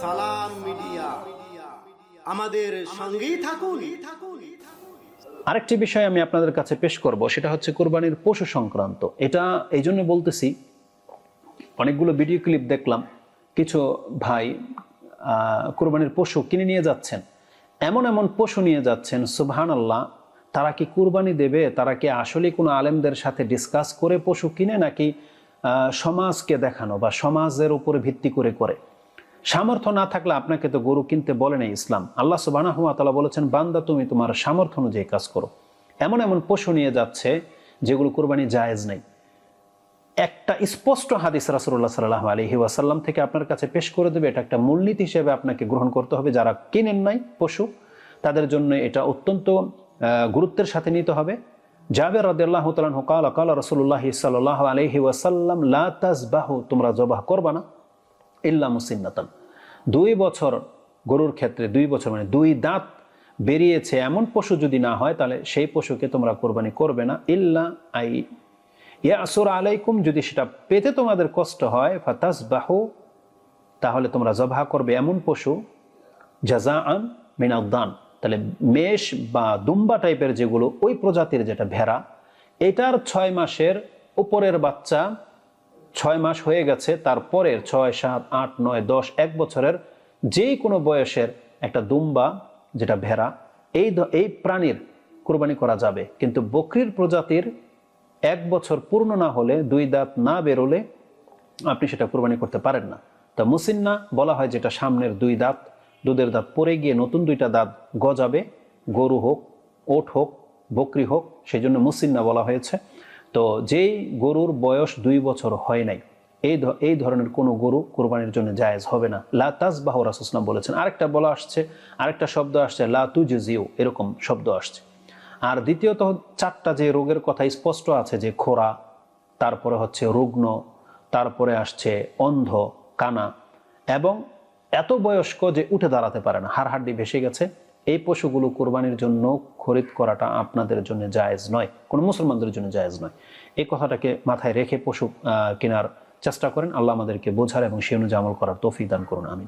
সালাম মিডিয়া। আমাদের সঙ্গেই থাকুন। আরেকটি বিষয় আমি আপনাদের কাছে পেশ করব, সেটা হচ্ছে কোরবানির পশু সংক্রান্ত। এটা এই জন্য বলতেছি, অনেকগুলো ভিডিও ক্লিপ দেখলাম, কিছু ভাই কোরবানির পশু কিনে নিয়ে যাচ্ছেন। এমন এমন পশু নিয়ে যাচ্ছেন সুবহান আল্লাহ তারা কি কুরবানি দেবে? তারা কি আসলে কোনো আলেমদের সাথে ডিসকাস করে পশু কিনে, নাকি সমাজকে দেখানো বা সমাজের উপরে ভিত্তি করে করে? সামর্থ্য না থাকলে আপনাকে তো গরু কিনতে বলে নেই ইসলাম। আল্লাহ সুবাহ বলেছেন, বান্দা তুমি তোমার সামর্থ্য অনুযায়ী কাজ করো। এমন এমন পশু নিয়ে যাচ্ছে যেগুলো কোরবানি জায়েজ নেই। একটা স্পষ্ট হাদিস রাসুল্লাহ সাল্লাহ আলহি ওয়াসাল্লাম থেকে আপনার কাছে পেশ করে দেবে। এটা একটা মূলনীতি হিসেবে আপনাকে গ্রহণ করতে হবে। যারা কিনেন নাই পশু, তাদের জন্য এটা অত্যন্ত গুরুত্বের সাথে নিতে হবে। জাবের রদাল্লাহ তালান কাল কাল রসুল্লাহ সাল্লাহ আলহি ওয়াসাল্লাম তোমরা জবাহ করবা না, ইল্লা মুসিন্নাতান। দুই বছর গরুর ক্ষেত্রে, দুই বছর মানে দুই দাঁত বেরিয়েছে এমন পশু যদি না হয়, তাহলে সেই পশুকে তোমরা কোরবানি করবে না, ইল্লা আই। ইয়াসুর আলাইকুম, যদি সেটা পেতে তোমাদের কষ্ট হয় ফাতাস বাহু তাহলে তোমরা জবাহ করবে এমন পশু জাজা আন মিনাউদ্দান তাহলে মেষ বা দুম্বা টাইপের যেগুলো, ওই প্রজাতির যেটা ভেড়া, এটার ছয় মাসের উপরের বাচ্চা ছয় মাস হয়ে গেছে, তারপরের ছয়, সাত, আট, নয়, দশ, এক বছরের যেই কোনো বয়সের একটা দুম্বা যেটা ভেড়া, এই এই প্রাণীর কোরবানি করা যাবে। কিন্তু বকরির প্রজাতির এক বছর পূর্ণ না হলে, দুই দাঁত না বেরোলে আপনি সেটা কোরবানি করতে পারেন না। তা মুসিন্না বলা হয় যেটা সামনের দুই দাঁত দুধের দাঁত পরে গিয়ে নতুন দুইটা দাঁত গজাবে। গরু হোক, ওট হোক, বকরি হোক সেই জন্য মুসিন্না বলা হয়েছে। তো যেই গরুর বয়স দুই বছর হয় নাই, এই এই ধরনের কোনো গরু কোরবানির জন্য জায়েজ হবে না। লা তাজবাহ রাসুসলাম বলেছেন, আরেকটা বলা আসছে, আরেকটা শব্দ আসছে, লা তুজিও এরকম শব্দ আসছে। আর দ্বিতীয়ত চারটা যে রোগের কথা স্পষ্ট আছে, যে খোরা, তারপরে হচ্ছে রুগ্ন, তারপরে আসছে অন্ধ, কানা, এবং এত বয়স্ক যে উঠে দাঁড়াতে পারে না। হাড় হাড্ডি ভেসে গেছে। এই পশুগুলো কোরবানির জন্য খরিদ করাটা আপনাদের জন্য জায়েজ নয়। কোনো মুসলমানদের জন্য জায়েজ নয়। এই কথাটাকে মাথায় রেখে পশু কেনার চেষ্টা করেন। আল্লাহ আমাদেরকে বোঝার এবং সে অনুযায়ী আমল করার তৌফিক দান করুন। আমিন।